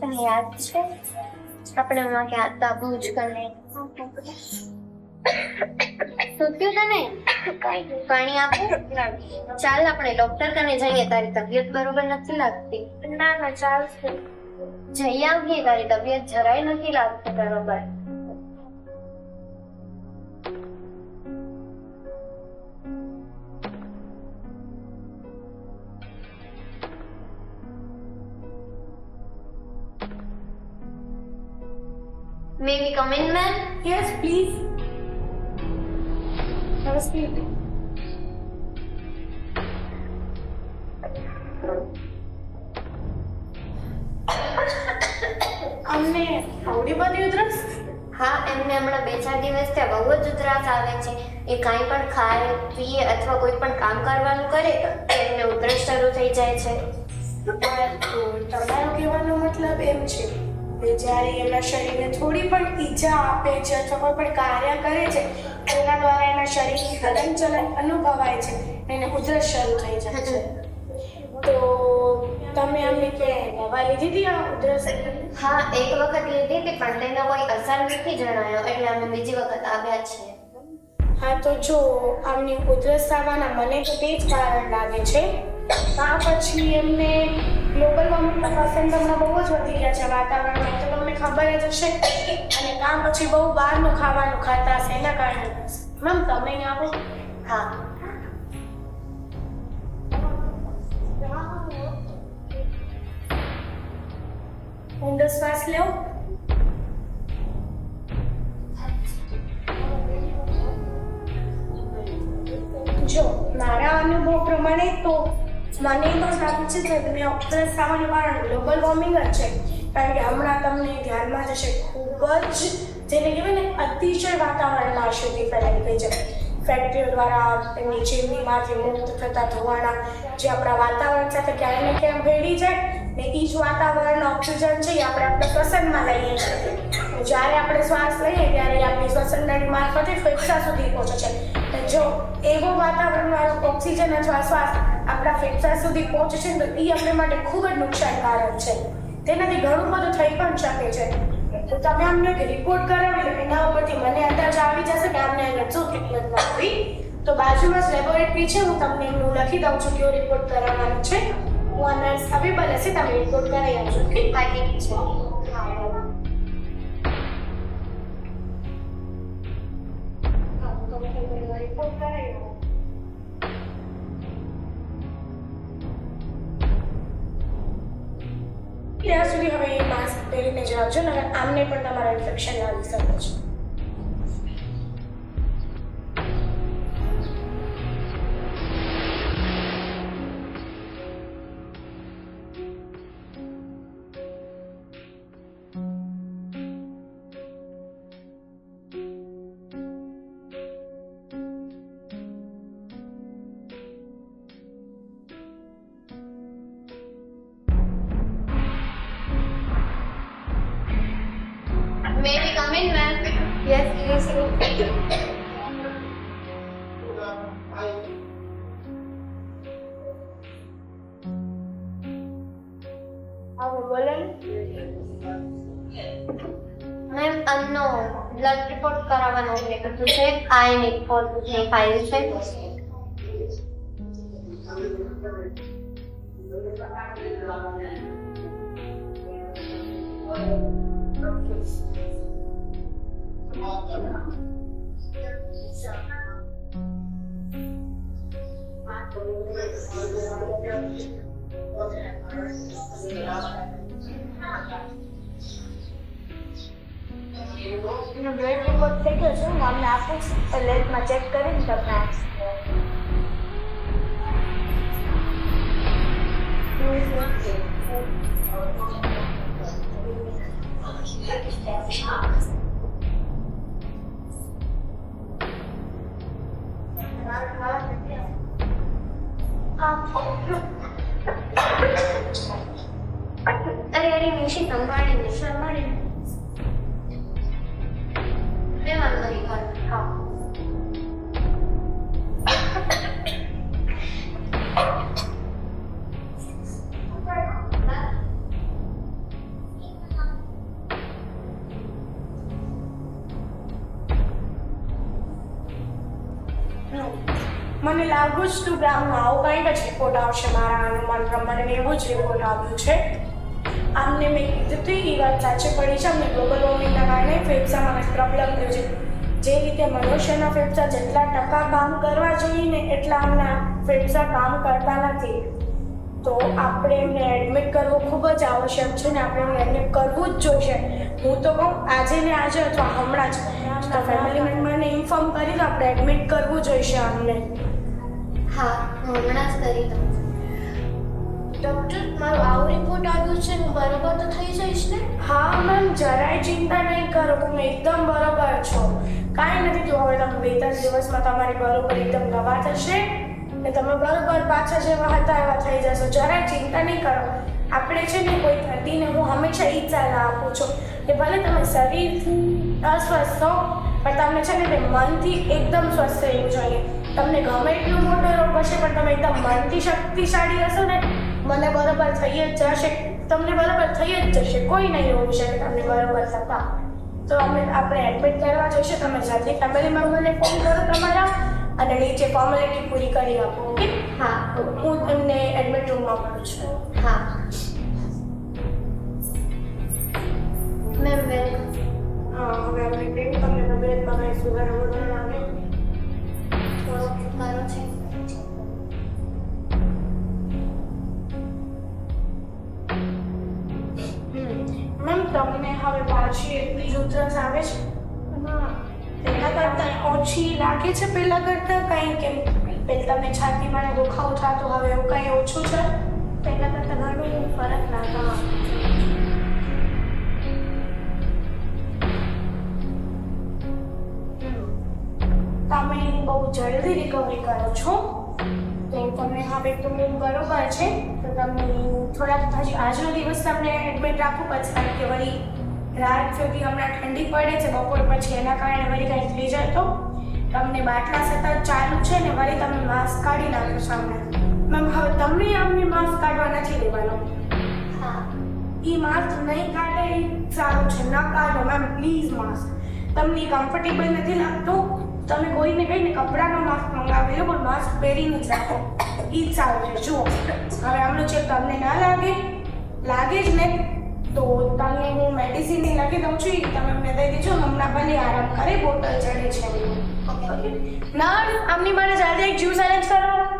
તને યાદ છે? આપણે એમાં ગયા હતા ભુજ કને શું થયું તને? પાણી આપો. ચાલ આપણે ડોક્ટર કને જઈએ. તારી તબિયત બરોબર નથી લાગતી. ના ના ચાલ જઈ આવીએ તારી તબિયત જરાય નથી લાગતી બરોબર. May we come in, ma'am? Yes, please. Have a seat. અમને આવડી બધી ઉધરસ હા એમને હમણાં બે ચાર દિવસ ત્યાં બહુ જ ઉધરસ આવે છે એ કાંઈ પણ ખાય પીએ અથવા કોઈ પણ કામ કરવાનું કરે તો એમને ઉધરસ શરૂ થઈ જાય છે તમારું કહેવાનો મતલબ એમ છે જ્યારે એમના શરીરને થોડી પણ ઈજા આપે છે અથવા કોઈ પણ કાર્ય કરે છે, એના દ્વારા એના શરીરની હલનચલન અનુભવાય છે એને ઉધરસ શરૂ થઈ જાય છે. તો તમે અમને કે દવા લીધી હતી આ ઉધરસ? હા, એક વખત લીધી હતી, પણ તેનો કોઈ અસર નથી જણાયો, એટલે અમે બીજી વખત આવ્યા છીએ. હા, તો જો, આમની ઉધરસ આવવાના મને તો તે જ કારણ લાગે છે. આ પછી એમને ગ્લોબલ વોર્મિંગના પસંદ હમણાં બહુ જ વધી ગયા છે વાતાવરણમાં. તો તમને ખબર જ હશે અને કામ પછી બહુ બહારનું ખાવાનું ખાતા હશે, એના કારણે. મેમ, તમે આવો. હા. ઊંડો શ્વાસ લો પ્રમાણે તો મને તો લાગે છે કે તમે ઉધરસ થવાનું કારણ ગ્લોબલ વોર્મિંગ જ છે. કારણ કે હમણાં તમને ધ્યાનમાં જશે ખૂબ જ જેને કહેવાય ને અતિશય વાતાવરણમાં અશુદ્ધિ ફેલાઈ ગઈ છે ફેક્ટરીઓ દ્વારા તેમની ચીમનીમાંથી મુક્ત થતા ધોવાણા જે આપણા વાતાવરણ સાથે ક્યારે ને ક્યાંક ભેળી જાય, ને એ જ વાતાવરણ ઓક્સિજન છે એ આપણે આપણા શ્વસનમાં લઈએ છીએ. જ્યારે આપણે શ્વાસ લઈએ ત્યારે આપણી શ્વસન નળી મારફતે ફેફસા સુધી પહોંચે છે. જો એવો વાતાવરણવાળો ઓક્સિજન અથવા શ્વાસ આપણા ફેફસા સુધી પહોંચે છે ને તો એ આપણે માટે ખૂબ જ નુકસાનકારક છે. તેનાથી ઘણું બધું થઈ પણ શકે છે. તો તમે અમને રિપોર્ટ કરાવી એના ઉપરથી મને અંદાજ આવી જશે કે આમને આગળ શું ટ્રીટમેન્ટ આપવી તો બાજુમાં જ લેબોરેટરી છે, હું તમને એમનું લખી દઉં છું કયો રિપોર્ટ કરાવવાનો છે. હું આ નર્સ અવેલેબલ હશે, તમે રિપોર્ટ કરાવી આપજો. ઓકે બાકી છે ત્યાં સુધી હવે એ માસ્ક પહેરીને જ રાખજો નકર આમને પણ તમારા ઇન્ફેક્શન લાગી શકે છે. મેમ અમનો બ્લડ રિપોર્ટ કરાવવાનો છે કીધું છે આ એની રિપોર્ટની ફાઇલ છે એનો બ્લડ રિપોર્ટ થઈ ગયો છે હું અમને આપું છું લેબમાં ચેક કરીને તમને આપીશ 好，好。哎呀，你没事吧？你没事吧？没问题，好。મને લાગુ જ તું ગ્રામમાં આવું કંઈક જ રિપોર્ટ આવશે મારા અનુમાન પ્રમાણે મેં એવું જ રિપોર્ટ આવ્યું છે. આમને મેં કીધું તું એ વાત સાચી પડી છે. અમને ગ્લોબલ વોર્મિંગના કારણે ફેફસામાં કંઈક પ્રોબ્લેમ થયો છે. જે રીતે મનુષ્યના ફેફસા જેટલા ટકા કામ કરવા જોઈએ ને એટલા આમના ફેફસા કામ કરતા નથી. તો આપણે એમને એડમિટ કરવું ખૂબ જ આવશ્યક છે ને આપણે એમને એડમિટ કરવું જ જોઈશે. હું તો કહું, આજે ને આજે અથવા હમણાં જ. તો ફેમિલી મેમ્બરને ઇન્ફોર્મ કરી તો આપણે એડમિટ કરવું જોઈશે આમને. હા, હું હમણાં જ કરી દઉં. ડૉક્ટર, મારો આવું રિપોર્ટ આવ્યું છે, હું બરોબર તો થઈ જઈશ ને? હા મેમ જરાય ચિંતા નહીં કરો, તમે એકદમ બરોબર છો. કાંઈ નથી થયું, હવે તમે બે ત્રણ દિવસમાં તમારી બરોબર એકદમ નવા થશે ને તમે બરોબર પાછા જેવા હતા એવા થઈ જશો. જરાય ચિંતા નહીં કરો. આપણે છે ને કોઈ દર્દીને હું હંમેશા એ જ આપું છું કે ભલે તમે શરીરથી અસ્વસ્થ હો, પણ તમને છે ને મનથી એકદમ સ્વસ્થ રહેવું તમને ગમે એટલું મોટો રોગ હશે પણ તમે એકદમ મનથી શક્તિશાળી હશો ને મને બરોબર થઈ જ જશે. તમને બરોબર થઈ જ જશે. કોઈ નહીં હોવું શકે તમને બરોબર થતા. તો અમે આપણે એડમિટ કરવા જઈશું. તમે જલ્દી ફેમિલી મેમ્બરને ફોન કરો તમારા અને નીચે ફોર્મેલિટી પૂરી કરી આપો ઓકે? હા. હું તમને એડમિટ રૂમમાં મળું છું. હા. મેમ વેલકમ હા હવે કેમ તમને તબિયતમાં કંઈ સુગર વગર આવે? પાછી જ ઉધરસ આવે છે? પહેલાં કરતાં ઓછી લાગે છે, પહેલાં કરતાં કંઈ કેમ પહેલાં તમને છાતીમાં દુખાવો થતો હવે એવું કંઈ ઓછું છે? પહેલાં કરતાં ઘણું ફરક લાગા. તમે બહુ જલ્દી રિકવરી કરો છો? તો તમને હવે તો બરોબર છે. તો તમે થોડાક હજી આજનો દિવસ તમને એડમિટ રાખવું પડશે, કારણ કે વળી રાત સુધી હમણાં ઠંડી પડે છે બપોર પછી એના કારણે વળી કંઈ થઈ જાય તો? તમને બાટલા સતત ચાલુ છે ને વળી તમે માસ્ક કાઢી નાખો છો હમણાં મેમ હવે તમને અમને માસ્ક કાઢવા નથી દેવાનો. હા. એ માસ્ક નહીં કાઢે એ સારું છે ન કાઢો મેમ પ્લીઝ માસ્ક તમને કમ્ફર્ટેબલ નથી લાગતું? તમે કોઈને કહીને કપડાનો માસ્ક મંગાવી લો પણ માસ્ક પહેરીને જ રાખો. એ જ સારું છે જુઓ. હવે આમનું છે તમને ના લાગે? લાગે જ ને? તો તમને હું મેડિસિન લખી દઉં છું તમે મને દઈ દેજો. હમણાં ભલે આરામ કરે, બોટલ ચડે છે. ઓકે ના આમની મારે જલ્દી એક જ્યુસ એરેન્જ કરો.